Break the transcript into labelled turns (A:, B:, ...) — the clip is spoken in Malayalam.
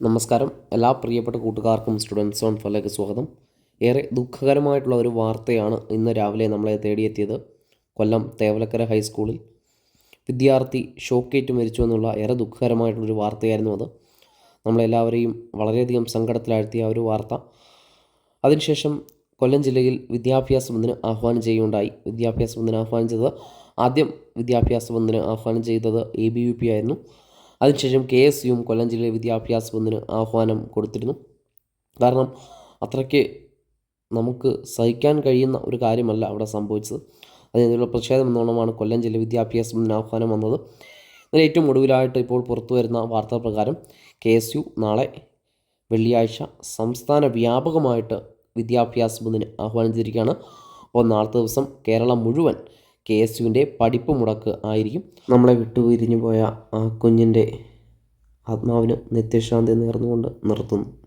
A: നമസ്കാരം. എല്ലാ പ്രിയപ്പെട്ട കൂട്ടുകാർക്കും സ്റ്റുഡൻസ് ഓൺ ഫോലേക്ക് സ്വാഗതം. ഏറെ ദുഃഖകരമായിട്ടുള്ള ഒരു വാർത്തയാണ് ഇന്ന് രാവിലെ നമ്മളെ തേടിയെത്തിയത് കൊല്ലം തേവലക്കര ഹൈസ്കൂളിൽ. വിദ്യാർത്ഥി ഷോക്കേറ്റ് മരിച്ചു എന്നുള്ള ഏറെ ദുഃഖകരമായിട്ടുള്ളൊരു വാർത്തയായിരുന്നു അത്. നമ്മളെല്ലാവരെയും വളരെയധികം സങ്കടത്തിലാഴ്ത്തിയ ഒരു വാർത്ത. അതിനുശേഷം കൊല്ലം ജില്ലയിൽ വിദ്യാഭ്യാസ ബന്ധന ആഹ്വാനം ചെയ്യുകയുണ്ടായി. വിദ്യാഭ്യാസ ബന്ധന ആഹ്വാനം ചെയ്തത് ആദ്യം വിദ്യാഭ്യാസ ബന്ധന ആഹ്വാനം ചെയ്തത് എ ബി യു പി ആയിരുന്നു. അതിനുശേഷം കെ എസ് യുവും കൊല്ലം ജില്ലയിലെ വിദ്യാഭ്യാസ ബന്ദിന് ആഹ്വാനം കൊടുത്തിരുന്നു. കാരണം അത്രയ്ക്ക് നമുക്ക് സഹിക്കാൻ കഴിയുന്ന ഒരു കാര്യമല്ല അവിടെ സംഭവിച്ചത്. അതിനുള്ള പ്രതിഷേധം എന്നോണമാണ് കൊല്ലം ജില്ല വിദ്യാഭ്യാസ ബന്ദിന് ആഹ്വാനം വന്നത്. ഇതിന് ഏറ്റവും ഒടുവിലായിട്ട് ഇപ്പോൾ പുറത്തു വരുന്ന വാർത്താ പ്രകാരം കെ എസ് യു നാളെ വെള്ളിയാഴ്ച സംസ്ഥാന വ്യാപകമായിട്ട് വിദ്യാഭ്യാസ ബന്ദിന് ആഹ്വാനം ചെയ്തിരിക്കുകയാണ്. അപ്പോൾ നാളത്തെ ദിവസം കേരളം മുഴുവൻ കെ എസ് യുവിന്റെ പഠിപ്പ് മുടക്ക് ആയിരിക്കും. നമ്മളെ വിട്ടുപിരിഞ്ഞു പോയ ആ കുഞ്ഞിന്റെ ആത്മാവിന് നിത്യശാന്തി നേർന്നുകൊണ്ട് നിർത്തുന്നു.